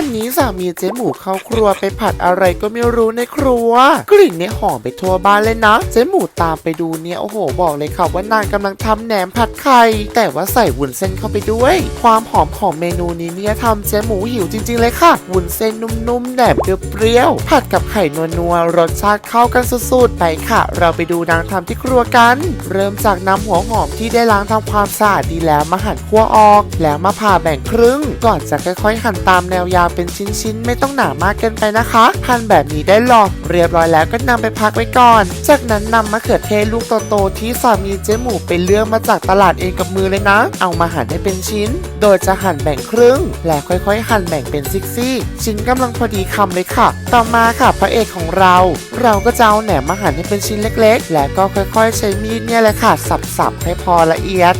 วันนี้สามีเจ๊หมูเข้าครัวไปผัดอะไรก็ไม่รู้ในครัว กลิ่นเนี่ยหอมไปทั่วบ้านเลยนะ เจ๊หมูตามไปดูเนี่ยโอ้โห บอกเลยค่ะว่านางกำลังทำแหนมผัดไข่แต่ว่าใส่วุ้นเส้นเข้าไปด้วย ความหอมของเมนูนี้เนี่ยทำเจ๊หมูหิวจริง ๆ เลยค่ะวุ้นเส้นนุ่มๆแหนมเปรี้ยวๆผัดกับไข่นัวๆรสชาติเข้ากันสุดๆไปค่ะ เราไปดูนางทำที่ครัวกัน เริ่มจากนำหัวหอมที่ได้ล้างทำความสะอาดดีแล้วมาหั่นคั่วออก แล้วมาผ่าแบ่งครึ่ง ก่อนจะค่อยๆหั่นตามแนวยาวเป็นชิ้นๆ ไม่ต้องหนามากเกินไปนะคะหั่นแบบนี้ได้หรอกเรียบร้อยแล้วก็นำไปพักไว้ก่อน จากนั้นนำมะเขือเทศลูกโตๆที่สามีเจ๊หมูไปเลือกมาจากตลาดเองกับมือเลยนะ เอามาหั่นให้เป็นชิ้น โดยจะหั่นแบ่งครึ่ง และค่อยๆ หั่นแบ่งเป็นซิกซี่ ชิ้นกำลังพอดีคำเลยค่ะ ต่อมาค่ะพระเอกของเรา เราก็จะเอาแหนมมาหั่นให้เป็นชิ้นเล็กๆ และก็ค่อยๆ ใช้มีดเนี่ยแหละค่ะ สับๆให้พอละเอียด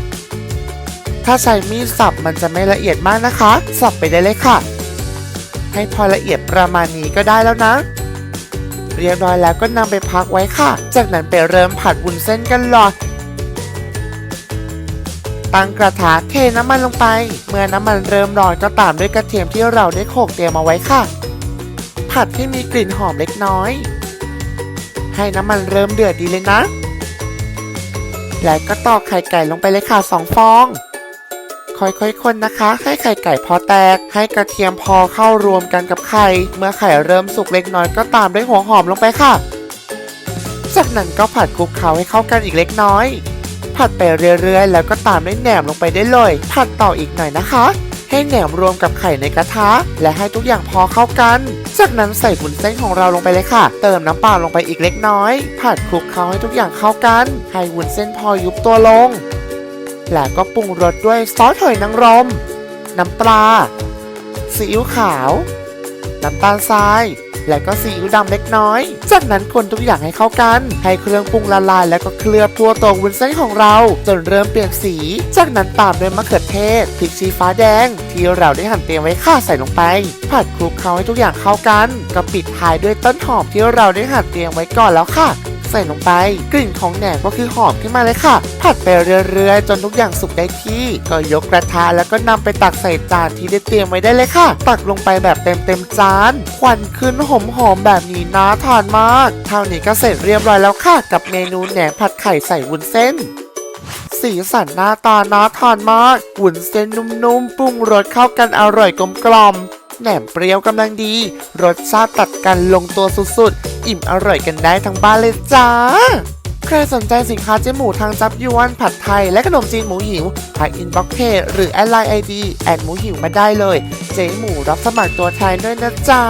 ถ้าใช้มีดสับมันจะไม่ละเอียดมากนะคะ สับไปได้เลยค่ะ ให้พอละเอียดประมาณนี้ก็ได้แล้วนะ เรียบร้อยแล้วก็นำไปพักไว้ค่ะ จากนั้นไปเริ่มผัดวุ้นเส้นกันเลยตั้งกระทะเทน้ำมันลงไป เมื่อน้ำมันเริ่มร้อนก็ตามด้วยกระเทียมที่เราได้โขลกเตรียมเอาไว้ค่ะ ผัดให้มีกลิ่นหอมเล็กน้อย ให้น้ำมันเริ่มเดือดดีเลยนะ และก็ตอกไข่ไก่ลงไปเลยค่ะสองฟอง ค่อยๆคนนะคะ ให้ไข่ไก่พอแตก ให้กระเทียมพอเข้ารวมกันกับไข่ เมื่อไข่เริ่มสุกเล็กน้อยก็ตามด้วยหัวหอมลงไปค่ะ จากนั้นก็ผัดคลุกเคล้าให้เข้ากันอีกเล็กน้อย ผัดไปเรื่อยๆ แล้วก็ตามด้วยแหนมลงไปได้เลย ผัดต่ออีกหน่อยนะคะ ให้แหนมรวมกับไข่ในกระทะ และให้ทุกอย่างพอเข้ากัน จากนั้นใส่วุ้นเส้นของเราลงไปเลยค่ะ เติมน้ำเปล่าลงไปอีกเล็กน้อย ผัดคลุกเคล้าให้ทุกอย่างเข้ากัน ให้วุ้นเส้นพอยุบตัวลง แล้วก็ปรุงรสด้วยซอสหอยนางรม น้ำปลา ซีอิ๊วขาว น้ำตาลทราย และก็ซีอิ๊วดำเล็กน้อย จากนั้นคนทุกอย่างให้เข้ากัน ให้เครื่องปรุงละลาย แล้วก็เคลือบทั่วตัววุ้นเส้นของเรา จนเริ่มเปลี่ยนสี จากนั้นตามด้วยมะเขือเทศพริกชี้ฟ้าแดง ที่เราได้หั่นเตรียมไว้ข่าใส่ลงไป ผัดคลุกเคล้าให้ทุกอย่างเข้ากัน ก็ปิดท้ายด้วยต้นหอมที่เราได้หั่นเตรียมไว้ก่อนแล้วค่ะ ใส่ลงไป กลิ่นของแหนมก็คือหอมขึ้นมาเลยค่ะ ผัดไปเรื่อยๆ จนทุกอย่างสุกได้ที่ ก็ยกกระทะแล้วก็นำไปตักใส่จานที่ได้เตรียมไว้ได้เลยค่ะ ตักลงไปแบบเต็มๆจาน ควันขึ้นหอมๆแบบนี้น่าทานมาก เท่านี้ก็เสร็จเรียบร้อยแล้วค่ะ กับเมนูแหนมผัดไข่ใส่วุ้นเส้นสีสันหน้าตาน่าทานมากวุ้นเส้นนุ่มๆ ปรุงรสเข้ากันอร่อยกลมกล่อม แหนมเปรี้ยวกำลังดี รสชาติตัดกันลงตัวสุดๆ อิ่มอร่อยกันได้ทั้งบ้านเลยจ้า ใครสนใจสินค้าเจ๊หมูทางจับยวนผัดไทย และขนมจีนหมูหิวทายอินบ็อกเพจหรือแอดไลน์ไอดีแอดหมูหิวมาได้เลย เจ๊หมูรับสมัครตัวแทนด้วยนะจ๊ะ